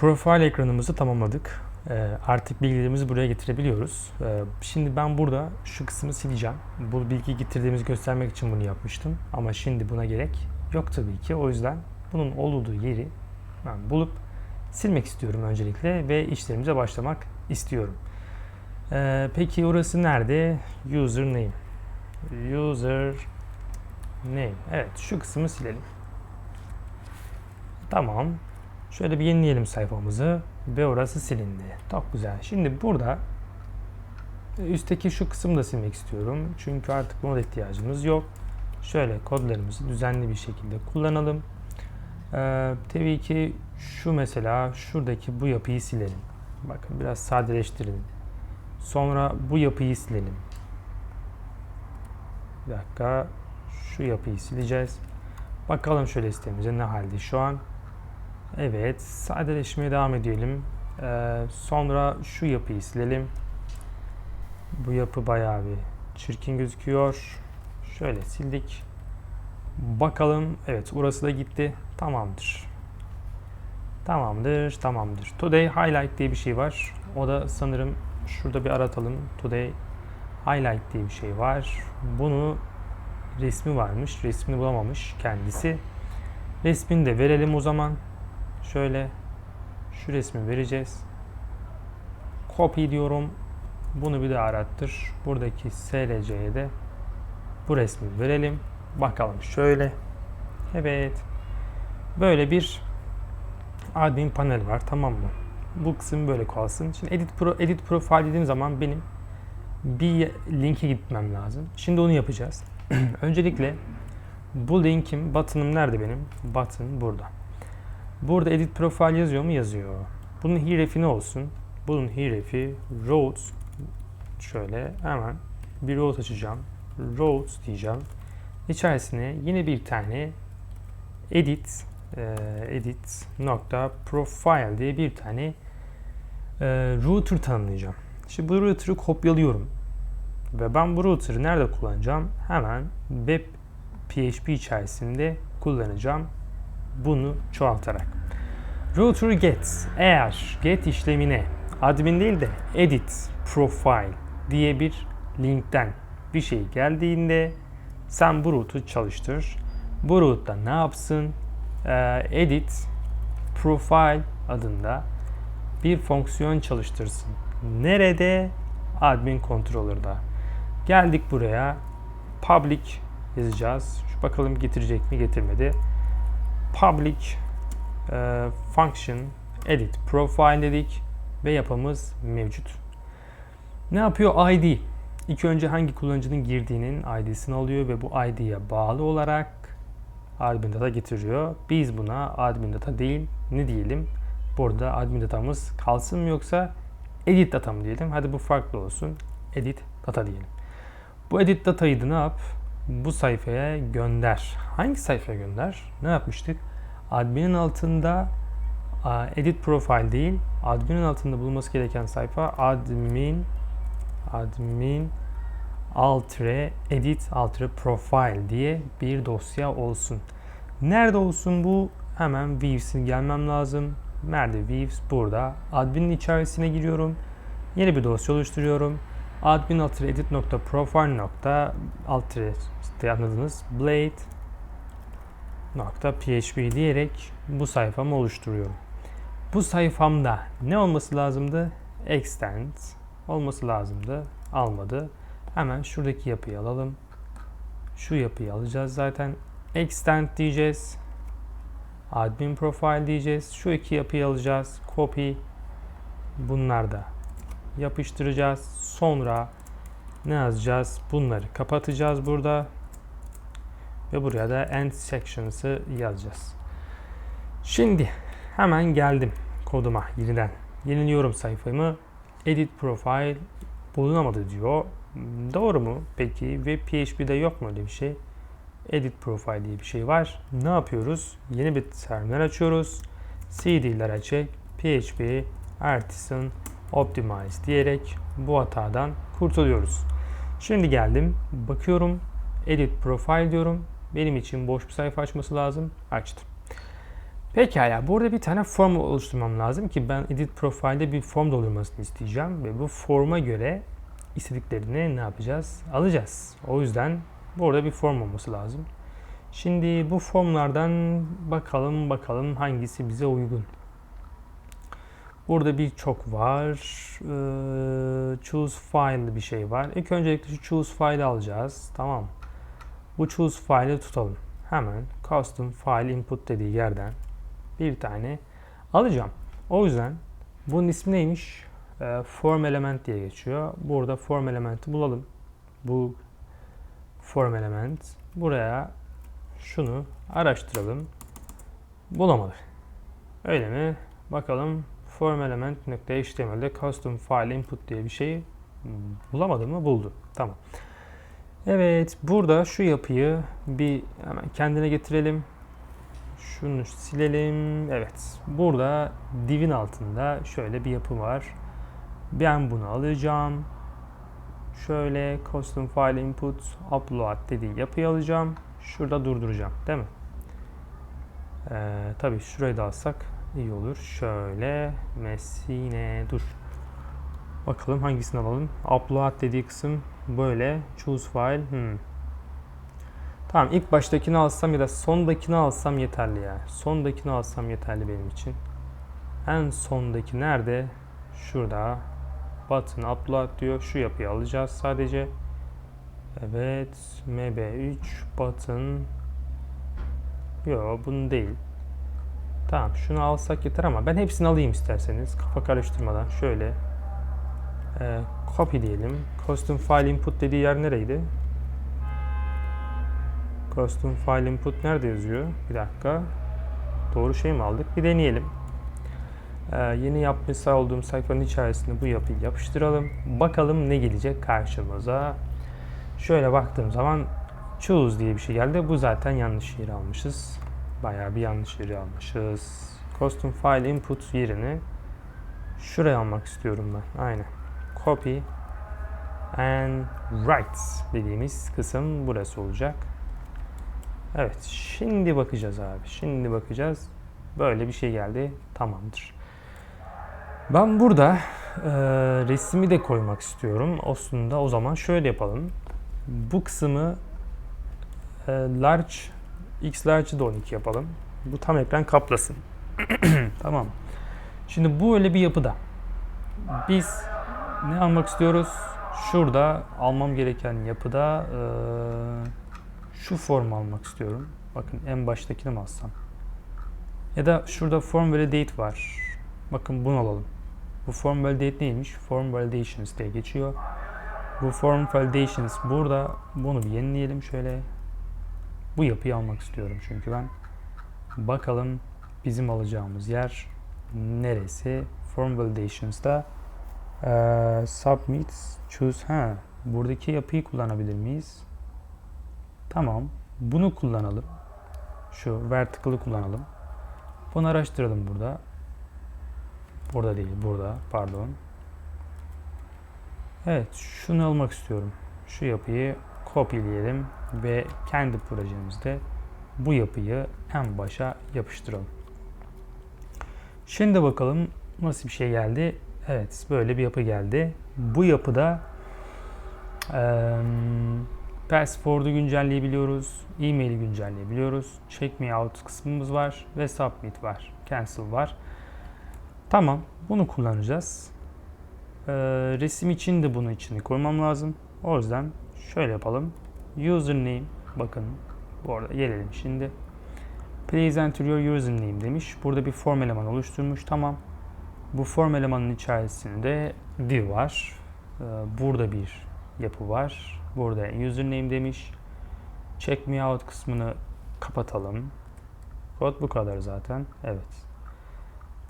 Profile ekranımızı tamamladık. Ee, artık bilgilerimizi buraya getirebiliyoruz. Ee, şimdi ben burada şu kısmı sileceğim. Bu bilgiyi getirdiğimizi göstermek için bunu yapmıştım. Ama şimdi buna gerek yok tabii ki. O yüzden bunun olduğu yeri ben bulup silmek istiyorum öncelikle ve işlerimize başlamak istiyorum. Ee, peki orası nerede? Username. User name. Evet şu kısmı silelim. Tamam. Şöyle bir yenileyelim sayfamızı ve orası silindi. Çok güzel. Şimdi burada üstteki şu kısmı da silmek istiyorum. Çünkü artık buna da ihtiyacımız yok. Şöyle kodlarımızı düzenli bir şekilde kullanalım. Ee, tabii ki şu mesela şuradaki bu yapıyı silelim. Bakın biraz sadeleştirelim. Sonra bu yapıyı silelim. Bir dakika. Şu yapıyı sileceğiz. Bakalım şöyle sitemize ne halde şu an. Evet, sadeleşmeye devam edelim. Ee, sonra şu yapıyı silelim. Bu yapı bayağı bir çirkin gözüküyor. Şöyle sildik. Bakalım. Evet, orası da gitti. Tamamdır. Tamamdır, tamamdır. Today Highlight diye bir şey var. O da sanırım şurada bir aratalım. Today Highlight diye bir şey var. Bunu resmi varmış. Resmini bulamamış kendisi. Resmini de verelim o zaman. Şöyle şu resmi vereceğiz. Copy diyorum. Bunu bir daha arattır. Buradaki SLC'ye de bu resmi verelim. Bakalım şöyle. Evet. Böyle bir admin panel var tamam mı? Bu kısım böyle kalsın. Şimdi edit pro edit profile dediğim zaman benim bir linke gitmem lazım. Şimdi onu yapacağız. Öncelikle bu linkim button'ım nerede benim? Button burada. Burada edit profile yazıyor mu? Yazıyor. Bunun href'i ne olsun? Bunun href'i roads şöyle hemen bir road açacağım. Roads diyeceğim. İçerisine yine bir tane edit e, edit nokta profile diye bir tane e, router tanımlayacağım. Şimdi bu router'ı kopyalıyorum. Ve ben bu router'ı nerede kullanacağım? Hemen web PHP içerisinde kullanacağım. Bunu çoğaltarak. Router get eğer get işlemine admin değil de edit profile diye bir linkten bir şey geldiğinde sen bu route'u çalıştır. Bu route'da ne yapsın? Ee, edit profile adında bir fonksiyon çalıştırsın. Nerede? Admin controller'da. Geldik buraya. Public yazacağız. Şu bakalım getirecek mi getirmedi. Public e, function edit profile dedik ve yapımız mevcut. Ne yapıyor? ID. İlk önce hangi kullanıcının girdiğinin ID'sini alıyor ve bu ID'ye bağlı olarak admin data getiriyor. Biz buna admin data değil ne diyelim? Burada admin datamız kalsın mı yoksa edit data mı diyelim? Hadi bu farklı olsun. Edit data diyelim. Bu edit datayı da ne yap? Bu sayfaya gönder. Hangi sayfaya gönder? Ne yapmıştık? Admin'in altında edit profile değil, admin'in altında bulunması gereken sayfa admin admin altre edit altre profile diye bir dosya olsun. Nerede olsun bu? Hemen Views'in gelmem lazım. Nerede Views? Burada. Admin'in içerisine giriyorum. Yeni bir dosya oluşturuyorum. Admin altre edit nokta profile nokta işte anladınız. Blade nokta php diyerek bu sayfamı oluşturuyorum. Bu sayfamda ne olması lazımdı? Extend olması lazımdı. Almadı. Hemen şuradaki yapıyı alalım. Şu yapıyı alacağız zaten. Extend diyeceğiz. Admin profile diyeceğiz. Şu iki yapıyı alacağız. Copy. Bunlar da yapıştıracağız. Sonra ne yazacağız? Bunları kapatacağız burada. Ve buraya da end sections'ı yazacağız. Şimdi hemen geldim koduma yeniden. Yeniliyorum sayfamı. Edit profile bulunamadı diyor. Doğru mu? Peki ve PHP'de yok mu öyle bir şey? Edit profile diye bir şey var. Ne yapıyoruz? Yeni bir terminal açıyoruz. CD'ler açık. PHP Artisan Optimize diyerek bu hatadan kurtuluyoruz. Şimdi geldim. Bakıyorum. Edit profile diyorum. Benim için boş bir sayfa açması lazım. Açtım. Pekala, burada bir tane form oluşturmam lazım ki ben edit profilde bir form doldurmasını isteyeceğim ve bu forma göre istediklerini ne yapacağız? Alacağız. O yüzden burada bir form olması lazım. Şimdi bu formlardan bakalım bakalım hangisi bize uygun. Burada birçok var. Ee, choose file bir şey var. İlk öncelikle şu choose file alacağız. Tamam. Bu choose file'ı tutalım. Hemen custom file input dediği yerden bir tane alacağım. O yüzden bunun ismi neymiş? Ee, form element diye geçiyor. Burada form elementi bulalım. Bu form element. Buraya şunu araştıralım. Bulamadık. Öyle mi? Bakalım form element HTML'de custom file input diye bir şey bulamadı mı? Buldu. Tamam. Evet, burada şu yapıyı bir hemen kendine getirelim. Şunu silelim. Evet. Burada divin altında şöyle bir yapı var. Ben bunu alacağım. Şöyle custom file input upload dediği yapıyı alacağım. Şurada durduracağım. Değil mi? Ee, tabii şurayı da alsak iyi olur. Şöyle Messine dur. Bakalım hangisini alalım. Upload dediği kısım böyle. Choose file. Hmm. Tamam ilk baştakini alsam ya da sondakini alsam yeterli ya. Sondakini alsam yeterli benim için. En sondaki nerede? Şurada. Button upload diyor. Şu yapıyı alacağız sadece. Evet. MB3 button. Yok bunu değil. Tamam şunu alsak yeter ama ben hepsini alayım isterseniz. Kafa karıştırmadan şöyle. E, copy diyelim. Custom file input dediği yer nereydi? Custom file input nerede yazıyor? Bir dakika. Doğru şey mi aldık? Bir deneyelim. Ee, yeni yapmış olduğum sayfanın içerisinde bu yapıyı yapıştıralım. Bakalım ne gelecek karşımıza. Şöyle baktığım zaman choose diye bir şey geldi. Bu zaten yanlış yeri almışız. Bayağı bir yanlış yeri almışız. Custom file input yerini şuraya almak istiyorum ben. Aynen. Copy and write dediğimiz kısım burası olacak. Evet, şimdi bakacağız abi. Şimdi bakacağız. Böyle bir şey geldi. Tamamdır. Ben burada e, resmi de koymak istiyorum. Aslında o zaman şöyle yapalım. Bu kısmı e, large, x large'ı da 12 yapalım. Bu tam ekran kaplasın. tamam. Şimdi bu öyle bir yapıda. Biz ne almak istiyoruz? Şurada almam gereken yapıda e, şu formu almak istiyorum. Bakın en baştakini mi alsam? Ya da şurada form validate var. Bakın bunu alalım. Bu form validate neymiş? Form validations diye geçiyor. Bu form validations burada. Bunu bir yenileyelim şöyle. Bu yapıyı almak istiyorum çünkü ben. Bakalım bizim alacağımız yer neresi? Form validations'da ee, submit choose ha buradaki yapıyı kullanabilir miyiz? Tamam. Bunu kullanalım. Şu vertical'ı kullanalım. Bunu araştıralım burada. Burada değil, burada. Pardon. Evet, şunu almak istiyorum. Şu yapıyı kopyaleyelim ve kendi projemizde bu yapıyı en başa yapıştıralım. Şimdi bakalım nasıl bir şey geldi. Evet, böyle bir yapı geldi. Bu yapıda eee Password'u güncelleyebiliyoruz. E-mail'i güncelleyebiliyoruz. Check me out kısmımız var ve submit var. Cancel var. Tamam. Bunu kullanacağız. Ee, resim için de bunu içine koymam lazım. O yüzden şöyle yapalım. Username bakın bu arada gelelim şimdi. Please enter your username demiş. Burada bir form eleman oluşturmuş. Tamam. Bu form elemanın içerisinde div var. Ee, burada bir yapı var. Burada username demiş. Check me out kısmını kapatalım. Kod bu kadar zaten. Evet.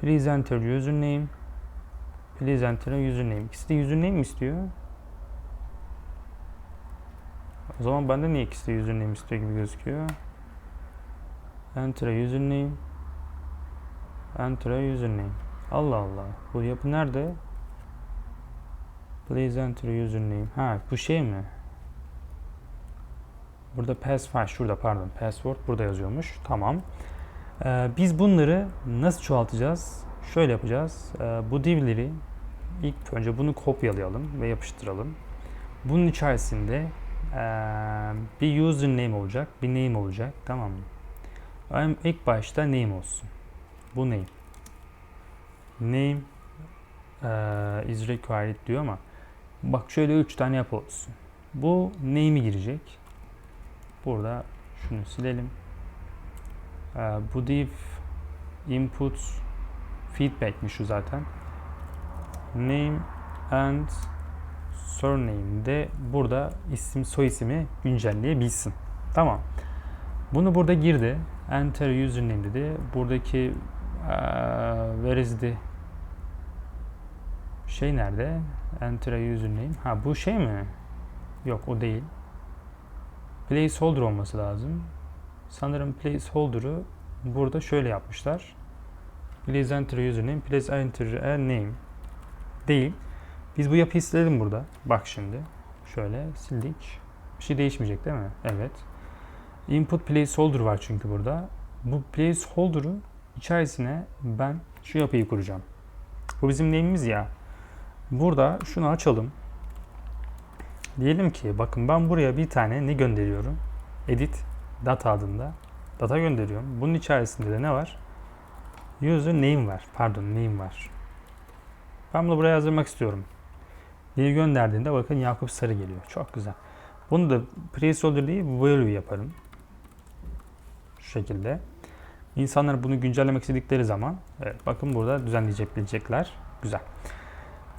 Please enter username. Please enter username. İkisi de username mi istiyor? O zaman bende niye ikisi de username istiyor gibi gözüküyor? Enter username. Enter username. Allah Allah. Bu yapı nerede? Please enter username. Ha bu şey mi? Burada password şurada pardon. Password burada yazıyormuş. Tamam. Ee, biz bunları nasıl çoğaltacağız? Şöyle yapacağız. Ee, bu divleri ilk önce bunu kopyalayalım ve yapıştıralım. Bunun içerisinde bir username olacak, bir name olacak. Tamam mı? Benim ilk başta name olsun. Bu name. Name eee, is required diyor ama bak şöyle üç tane yap olsun. Bu name'i girecek. Burada şunu silelim. Eee, bu div input feedback'miş şu zaten. Name and surname burada isim soy ismi güncelleyebilsin. Tamam. Bunu burada girdi. Enter username dedi. Buradaki eee where is the şey nerede? Enter a username. Ha bu şey mi? Yok o değil. Placeholder olması lazım. Sanırım placeholder'ı burada şöyle yapmışlar. Please enter username, please enter a name. Değil. Biz bu yapıyı silelim burada. Bak şimdi. Şöyle sildik. Bir şey değişmeyecek değil mi? Evet. Input placeholder var çünkü burada. Bu placeholder'ı içerisine ben şu yapıyı kuracağım. Bu bizim name'imiz ya. Burada şunu açalım. Diyelim ki bakın ben buraya bir tane ne gönderiyorum? Edit data adında. Data gönderiyorum. Bunun içerisinde de ne var? User name var. Pardon name var. Ben bunu buraya yazdırmak istiyorum. Diye gönderdiğinde bakın Yakup Sarı geliyor. Çok güzel. Bunu da placeholder değil value yaparım. Şu şekilde. İnsanlar bunu güncellemek istedikleri zaman evet, bakın burada düzenleyebilecekler. Güzel.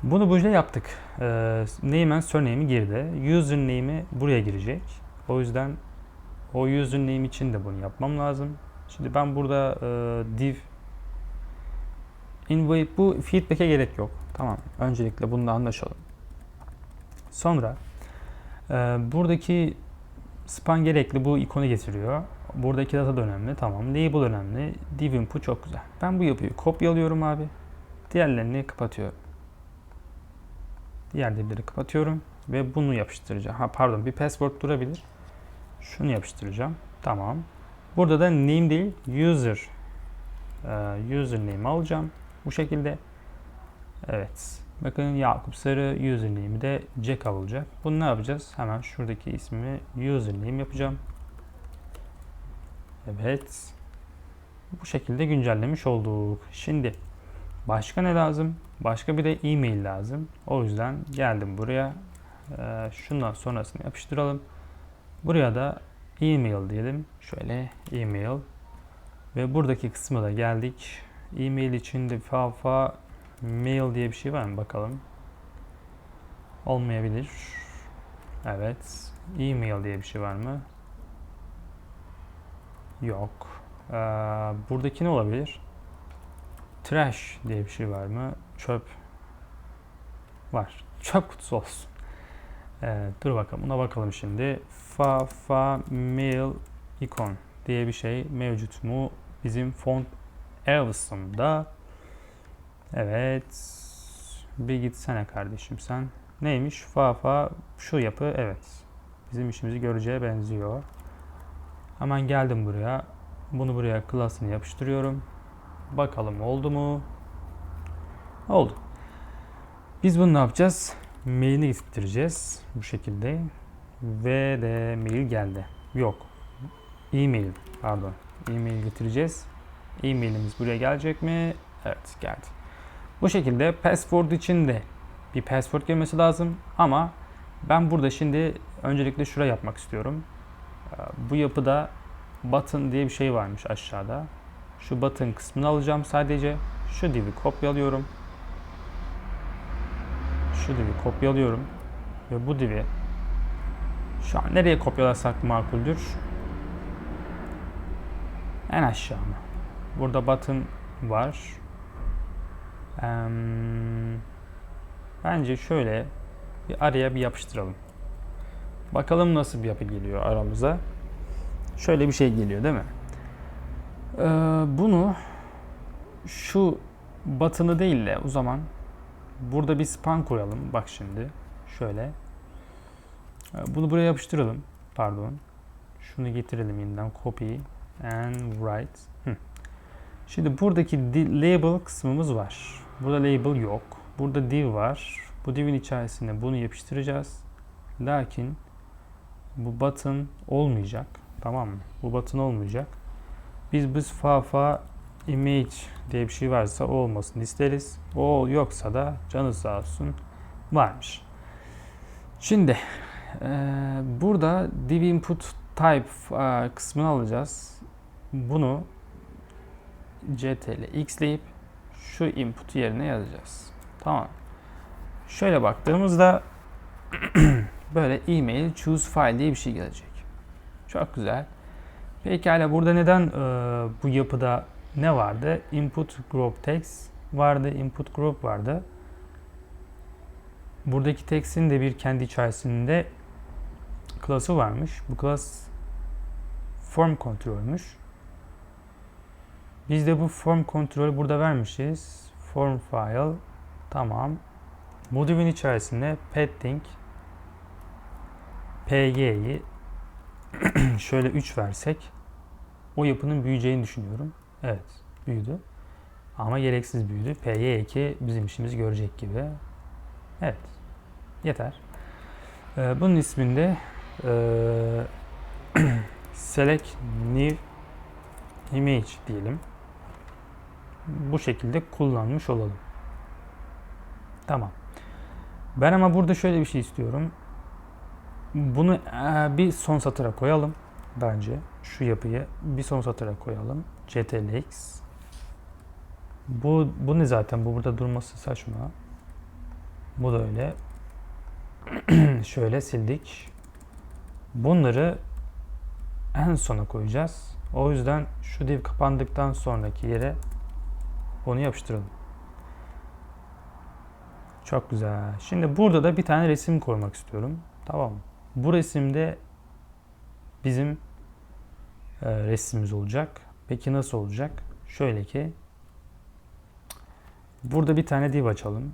Bunu böyle yaptık. Ee, name and surname'i girdi. Username'i buraya girecek. O yüzden o username için de bunu yapmam lazım. Şimdi ben burada e, div invite bu feedback'e gerek yok. Tamam. Öncelikle bunda anlaşalım. Sonra e, buradaki span gerekli bu ikonu getiriyor. Buradaki data da önemli. Tamam. Label önemli. Div input çok güzel. Ben bu yapıyı kopyalıyorum abi. Diğerlerini kapatıyorum. Diğer divleri kapatıyorum ve bunu yapıştıracağım. Ha pardon bir password durabilir. Şunu yapıştıracağım. Tamam. Burada da name değil user e, username alacağım. Bu şekilde. Evet. Bakın Yakup Sarı username'i de Jack olacak. Bunu ne yapacağız? Hemen şuradaki ismimi username yapacağım. Evet. Bu şekilde güncellemiş olduk. Şimdi başka ne lazım? Başka bir de e-mail lazım. O yüzden geldim buraya. Ee, şundan sonrasını yapıştıralım. Buraya da e-mail diyelim. Şöyle e-mail. Ve buradaki kısma da geldik. E-mail için de fafa mail diye bir şey var mı bakalım. Olmayabilir. Evet. E-mail diye bir şey var mı? Yok. Ee, buradaki ne olabilir? Trash diye bir şey var mı? Çöp. Var. Çöp kutusu olsun. Ee, dur bakalım. Buna bakalım şimdi. Fa fa mail icon diye bir şey mevcut mu? Bizim font Elvis'ımda. Evet. Bir gitsene kardeşim sen. Neymiş? Fa fa şu yapı evet. Bizim işimizi göreceğe benziyor. Hemen geldim buraya. Bunu buraya klasını yapıştırıyorum. Bakalım oldu mu? Oldu. Biz bunu ne yapacağız? Mailini getireceğiz bu şekilde. Ve de mail geldi. Yok. E-mail pardon. E-mail getireceğiz. E-mailimiz buraya gelecek mi? Evet geldi. Bu şekilde password için de bir password girmesi lazım ama ben burada şimdi öncelikle şuraya yapmak istiyorum. Bu yapıda button diye bir şey varmış aşağıda. Şu button kısmını alacağım sadece. Şu divi kopyalıyorum. Şu divi kopyalıyorum. Ve bu divi şu an nereye kopyalarsak makuldür? En aşağı mı? Burada button var. Bence şöyle bir araya bir yapıştıralım. Bakalım nasıl bir yapı geliyor aramıza. Şöyle bir şey geliyor değil mi? Ee, bunu şu batını değil de o zaman burada bir span koyalım. Bak şimdi şöyle. Ee, bunu buraya yapıştıralım. Pardon. Şunu getirelim yeniden. Copy and write. Hı. Şimdi buradaki label kısmımız var. Burada label yok. Burada div var. Bu divin içerisine bunu yapıştıracağız. Lakin bu button olmayacak. Tamam mı? Bu button olmayacak. Biz biz fafa image diye bir şey varsa o olmasını isteriz. O yoksa da canı sağ olsun varmış. Şimdi eee, burada div input type eee, kısmını alacağız. Bunu ctl xleyip şu input yerine yazacağız. Tamam. Şöyle baktığımızda böyle email choose file diye bir şey gelecek. Çok güzel. Pekala burada neden e, bu yapıda ne vardı? Input group text vardı, input group vardı. Buradaki text'in de bir kendi içerisinde class'ı varmış. Bu class form kontrolmüş. Biz de bu form kontrolü burada vermişiz. Form file. Tamam. Divin içerisinde padding pg'yi şöyle 3 versek o yapının büyüyeceğini düşünüyorum. Evet, büyüdü. Ama gereksiz büyüdü. PY2 bizim işimizi görecek gibi. Evet. Yeter. Ee, bunun isminde ee, select new image diyelim. Bu şekilde kullanmış olalım. Tamam. Ben ama burada şöyle bir şey istiyorum. Bunu eee, bir son satıra koyalım bence. Şu yapıyı bir son satıra koyalım. CTLX. Bu, bu ne zaten? Bu burada durması saçma. Bu da öyle. Şöyle sildik. Bunları en sona koyacağız. O yüzden şu div kapandıktan sonraki yere onu yapıştıralım. Çok güzel. Şimdi burada da bir tane resim koymak istiyorum. Tamam? Bu resimde bizim e, resmimiz olacak. Peki nasıl olacak? Şöyle ki burada bir tane div açalım.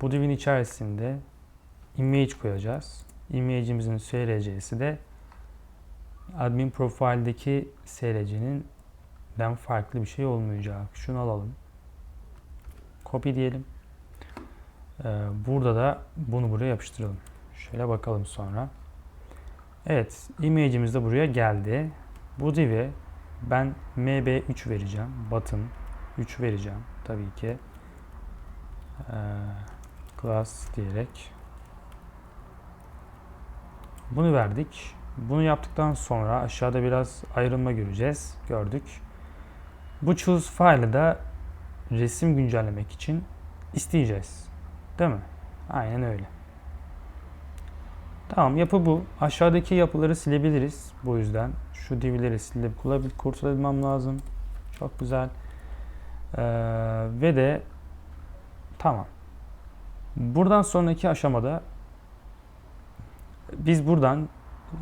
Bu divin içerisinde image koyacağız. Image'imizin src'si de admin profile'deki src'nin den farklı bir şey olmayacak. Şunu alalım. Copy diyelim. Ee, burada da bunu buraya yapıştıralım. Şöyle bakalım sonra. Evet, image'imiz de buraya geldi. Bu div'e ben mb3 vereceğim. Button 3 vereceğim tabii ki. Ee, class diyerek. Bunu verdik. Bunu yaptıktan sonra aşağıda biraz ayrılma göreceğiz. Gördük. Bu choose file'ı da resim güncellemek için isteyeceğiz. Değil mi? Aynen öyle. Tamam yapı bu. Aşağıdaki yapıları silebiliriz. Bu yüzden şu divleri silip kurtulabilmem lazım. Çok güzel. Ee, ve de tamam. Buradan sonraki aşamada biz buradan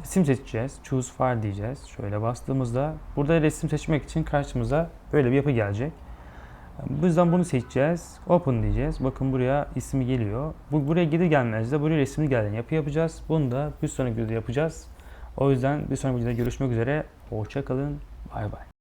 resim seçeceğiz. Choose file diyeceğiz. Şöyle bastığımızda burada resim seçmek için karşımıza böyle bir yapı gelecek. Bu yüzden bunu seçeceğiz. Open diyeceğiz. Bakın buraya ismi geliyor. Bu buraya gelir gelmez de buraya resmi gelen yapı yapacağız. Bunu da bir sonraki videoda yapacağız. O yüzden bir sonraki videoda görüşmek üzere. Hoşça kalın. Bay bay.